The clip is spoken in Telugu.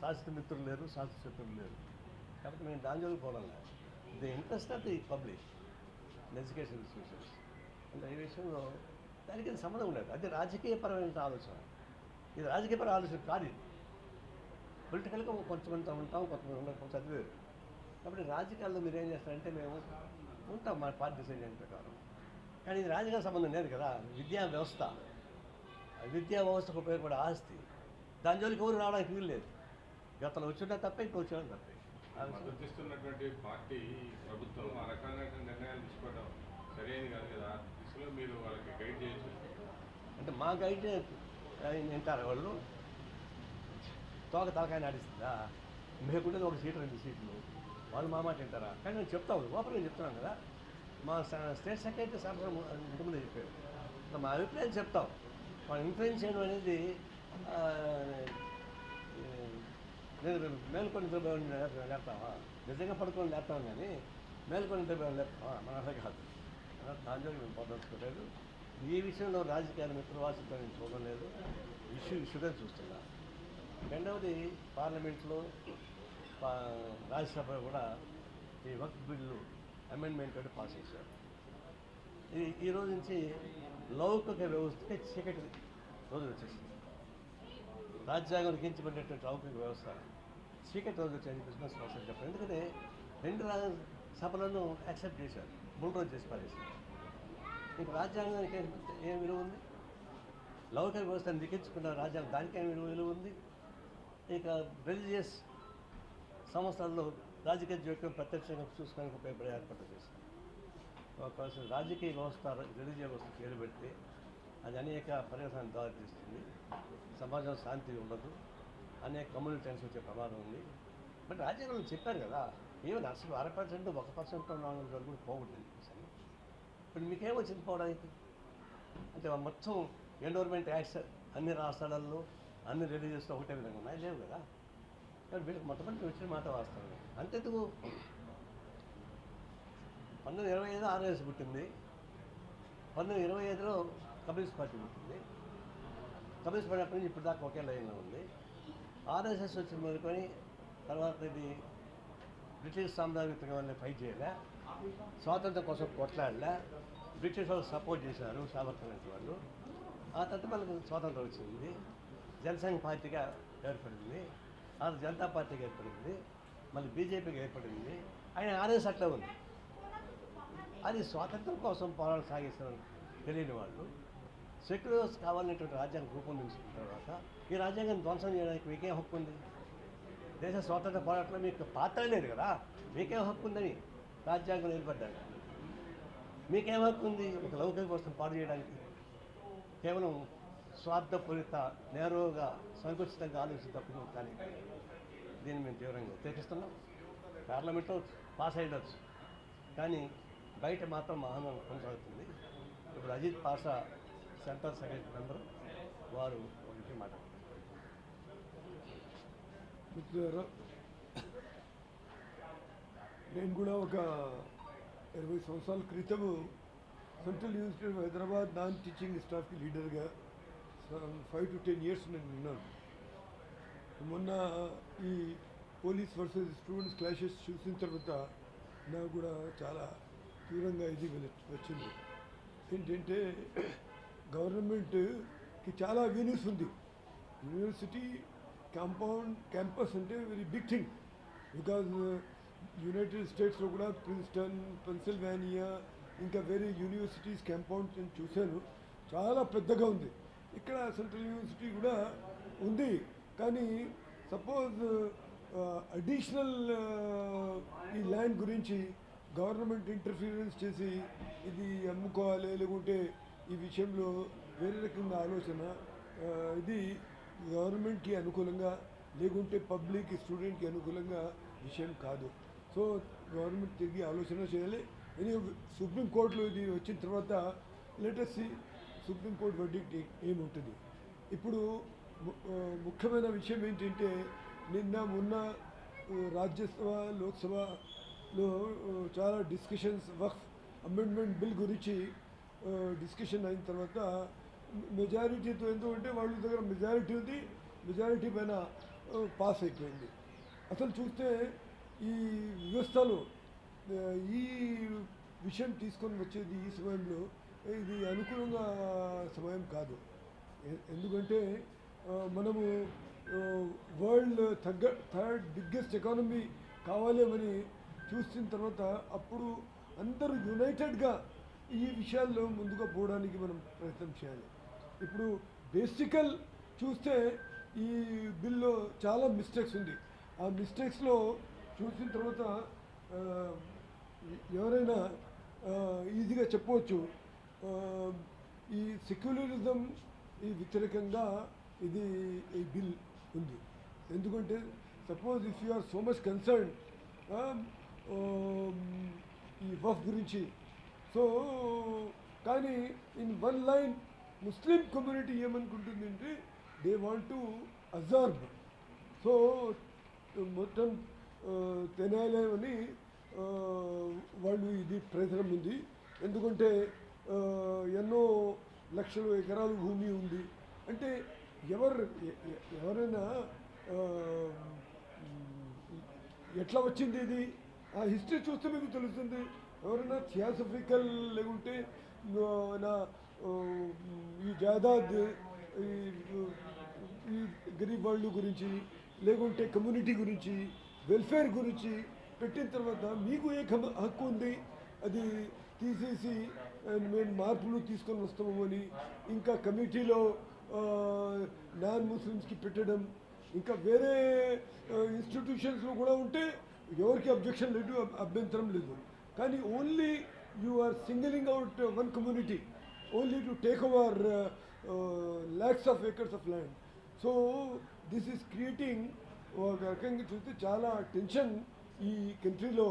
శాస్త్ర మిత్రులు లేరు శాస్త్ర శత్రులు లేరు. కాబట్టి మేము దాని జోలికి పోవడం లేదు. The interest of the public education institutions అంటే ఈ విషయంలో దానికి ఇది సంబంధం ఉండదు. అది రాజకీయపరమైన ఆలోచన. ఇది రాజకీయపర ఆలోచన కాదు ఇది. పొలిటికల్గా కొంతమంది ఉంటాం కొంతమంది ఉండకపోతే చదివేరు. కాబట్టి రాజకీయాల్లో మీరు ఏం చేస్తారంటే మేము ఉంటాం మా పార్టీ డిసిజన్ ప్రకారం. కానీ ఇది రాజకీయ సంబంధం లేదు కదా. విద్యా వ్యవస్థ. విద్యా వ్యవస్థకు ఉపయోగపడే ఆస్తి. దాని జోలికి ఎవరు రావడానికి వీలు లేదు. గతంలో వచ్చినా తప్పే ఇప్పుడు వచ్చినా తప్పే పార్టీ ప్రభుత్వం ఆ రకమైన నిర్ణయాలు తీసుకోవడం సరైనది కాదు కదా. దిశలో మీరు వాళ్ళకి గైడ్ చేయొచ్చు. అంటే మా గైడ్ వింటారు వాళ్ళు. తోక తలకాయ నాడిస్తుందా మేకుండేది ఒక సీటు రెండు సీట్లు. వాళ్ళు మా మాట వింటారా? కానీ నేను చెప్తాను ఓపెన్గా చెప్తున్నాను కదా. మా స్టేట్ సెక్రటరీ సంవత్సరం ఇంటి ముందు చెప్పారు. ఇంకా మా అభిప్రాయం చెప్తాం. మనం ఇన్ఫ్లుయెన్స్ చేయడం అనేది లేదు నేను మేల్కొని నిద్రపోయి లేపుతావా? నిజంగా పడుకొని లేపుతాం కానీ మేల్కొని నిద్రపోయి లేపుతావా మన అలా కాదు. దాని మేము పొందలేదు ఈ విషయంలో రాజకీయాల మిత్రవాసితో నేను చూడడం లేదు ఇష్యూ ఇష్యూగా చూస్తున్నా. రెండవది పార్లమెంట్లో పా- రాజ్యసభలో కూడా ఈ వక్ఫ్ బిల్లు అమెండ్మెంట్ ఒకటి పాస్ చేశారు. ఇది ఈ రోజు నుంచి లౌకిక వ్యవస్థకి చీకటి రోజులు వచ్చేసింది. రాజ్యాంగం లిఖించబడినటువంటి లౌకిక వ్యవస్థ. చీకటి రోజు వచ్చేది బిజినెస్ వ్యవస్థ చెప్పారు. ఎందుకంటే రెండు సభలను యాక్సెప్ట్ చేశారు. మూడు రోజు చేసి పారేశారు. ఇంక రాజ్యాంగానికి ఏం విలువ ఉంది? లౌకిక వ్యవస్థను లిఖించుకున్న రాజ్యాంగం దానికి ఏం విలువ విలువ ఉంది? ఇక రిలీజియస్ సంస్థల్లో రాజకీయ జోక్యం ప్రత్యక్షంగా చూసుకోవడానికి ఉపయోగపడే ఏర్పాటు చేశారు. ఒక రాజకీయ వ్యవస్థ రిలీజియ వ్యవస్థ పేరు పెడితే అది అనేక పర్యవసాన్ని దారితీస్తుంది. సమాజం శాంతి ఉండదు. అనేక కమ్యూనిటీ టెన్స్ వచ్చే ప్రమాదం ఉంది. బట్ రాజ్యాంగంలో చెప్పారు కదా ఏమి అసలు అర పర్సెంట్ ఒక పర్సెంట్ నాలుగు వరకు కూడా పోకూడదు చెప్పేసి ఇప్పుడు మీకేమొచ్చింది పోవడానికి? అంటే మొత్తం ఎండోర్మెంట్ యాక్ట్స్ అన్ని రాష్ట్రాలలో అన్ని రిలీజియస్లో ఒకటే విధంగా ఉన్నాయి? లేవు కదా. కానీ వీళ్ళకి మొట్టమొదటి వచ్చిన మాట వాస్తవం అంతెందుకు? పంతొమ్మిది ఇరవై ఐదు ఆర్ఎస్ పుట్టింది. పంతొమ్మిది ఇరవై ఐదులో కమ్యూనిస్ట్ పార్టీ ఉంటుంది. కమ్యూనిస్ట్ పార్టీ అప్పటి నుంచి ఇప్పటిదాకా ఒకే లైన్లో ఉంది. ఆర్ఎస్ఎస్ వచ్చిన మొదలుకొని తర్వాత ఇది బ్రిటిష్ సామ్రాజ్యత్వం వల్ల ఫైట్ చేయలే. స్వాతంత్రం కోసం కొట్లాడలే. బ్రిటిష్ వాళ్ళు సపోర్ట్ చేశారు సామర్థ్యమైన వాళ్ళు. ఆ తర్వాత మనకు స్వాతంత్రం వచ్చింది. జనసంఘ పార్టీగా ఏర్పడింది. ఆ జనతా పార్టీగా ఏర్పడింది. మళ్ళీ బీజేపీగా ఏర్పడింది. ఆయన ఆర్ఎస్ అట్లా ఉంది. అది స్వాతంత్రం కోసం పోరాటం సాగిస్తున్నారు తెలియని వాళ్ళు. సెక్యులర్స్ కావాలనేటువంటి రాజ్యాంగం రూపొందించిన తర్వాత ఈ రాజ్యాంగాన్ని ధ్వంసం చేయడానికి మీకేం హక్కు ఉంది? దేశ స్వాతంత్ర పోరాటంలో మీకు పాత్ర లేదు కదా. మీకేం హక్కు ఉందని రాజ్యాంగం ఏర్పడ్డారు మీకేం హక్కు ఉంది ఒక లౌకిక కోసం పాడు చేయడానికి? కేవలం స్వార్థపూరిత నేరుగా సంకుచితంగా ఆలోచించి తప్పు కానీ దీన్ని మేము తీవ్రంగా వ్యతిరేకిస్తున్నాం పార్లమెంట్లో పాస్ అయ్యవచ్చు కానీ బయట మాత్రం మహానం కొనసాగుతుంది. ఇప్పుడు Ajit Pasha centre secretary member వారు ఒకటి మాట. మిత్రులారా నేను కూడా ఒక ఇరవై సంవత్సరాల క్రితము central university of Hyderabad non teaching స్టాఫ్కి లీడర్గా ఫైవ్ టు టెన్ ఇయర్స్ నేను ఉన్నాను. మొన్న ఈ పోలీస్ వర్సెస్ స్టూడెంట్స్ క్లాషెస్ చూసిన తర్వాత నాకు కూడా చాలా తీవ్రంగా ఇది వచ్చింది. ఏంటంటే గవర్నమెంట్కి చాలా వెన్యూస్ ఉంది. యూనివర్సిటీ కాంపౌండ్ క్యాంపస్ అంటే very big thing because united స్టేట్స్లో కూడా ప్రిన్స్టన్ పెన్సిల్వేనియా ఇంకా వేరే యూనివర్సిటీస్ క్యాంపౌండ్ నేను చూశాను. చాలా పెద్దగా ఉంది. ఇక్కడ సెంట్రల్ యూనివర్సిటీ కూడా ఉంది. కానీ సపోజ్ అడిషనల్ uh, uh, ఈ ల్యాండ్ గురించి గవర్నమెంట్ ఇంటర్ఫీరెన్స్ చేసి ఇది అమ్ముకోవాలి లేకుంటే ఈ విషయంలో వేరే రకంగా ఆలోచన ఇది గవర్నమెంట్కి అనుకూలంగా లేకుంటే పబ్లిక్ స్టూడెంట్కి అనుకూలంగా విషయం కాదు. సో గవర్నమెంట్ తిరిగి ఆలోచన చేయాలి. ఇది సుప్రీంకోర్టులో ఇది వచ్చిన తర్వాత లేటెస్ట్ సుప్రీంకోర్టు వర్డిక్ట్ ఏముంటుంది. ఇప్పుడు ముఖ్యమైన విషయం ఏంటంటే నిన్న మొన్న రాజ్యసభ లోక్సభలో చాలా డిస్కషన్స్ వక్ఫ్ అమెండ్మెంట్ బిల్ గురించి డిస్కషన్ అయిన తర్వాత మెజారిటీతో ఎందుకంటే వాళ్ళ దగ్గర మెజారిటీ ఉంది మెజారిటీ పైన పాస్ అయిపోయింది. అసలు చూస్తే ఈ వ్యవస్థలో ఈ విషయం తీసుకొని వచ్చేది ఈ సమయంలో ఇది అనుకూలంగా సమయం కాదు. ఎందుకంటే మనము వరల్డ్ తగ్గ థర్డ్ బిగ్గెస్ట్ ఎకానమీ కావాలేమని చూసిన తర్వాత అప్పుడు అందరూ యునైటెడ్గా ఈ విషయాల్లో ముందుగా పోవడానికి మనం ప్రయత్నం చేయాలి. ఇప్పుడు బేసికల్ చూస్తే ఈ బిల్లో చాలా మిస్టేక్స్ ఉంది. ఆ మిస్టేక్స్లో చూసిన తర్వాత ఎవరైనా ఈజీగా చెప్పవచ్చు. ఈ సెక్యులరిజం ఈ వ్యతిరేకంగా ఇది ఈ బిల్ ఉంది. ఎందుకంటే suppose if you are so much concern ఈ వఫ్ గురించి సో కానీ in one line Muslim community ఏమనుకుంటుందంటే they want to observe so మొత్తం తెనాలి వాళ్ళు ఇది ప్రయత్నం ఉంది. ఎందుకంటే ఎన్నో లక్షల ఎకరాలు భూమి ఉంది. అంటే ఎవరు ఎ- ఎవరైనా ఎట్లా వచ్చింది ఇది? ఆ హిస్టరీ చూస్తే మీకు తెలుస్తుంది. ఎవరైనా థియాసఫికల్ లేకుంటే నా ఈ జాదాద్ ఈ ఈ గరీబ్ వాళ్ళు గురించి లేకుంటే కమ్యూనిటీ గురించి వెల్ఫేర్ గురించి పెట్టిన తర్వాత మీకు ఏ కమ- హక్కు ఉంది? అది తీసేసి మేము మార్పులు తీసుకొని వస్తాము అని ఇంకా కమిటీలో నాన్ ముస్లిమ్స్కి పెట్టడం ఇంకా వేరే ఇన్స్టిట్యూషన్స్లో కూడా ఉంటే ఎవరికి అబ్జెక్షన్ లేదు అభ్యంతరం లేదు. కానీ only you are singling out one community only to take over lakhs of acres of land so this is creating ఒక రకంగా చూస్తే చాలా టెన్షన్ ఈ కంట్రీలో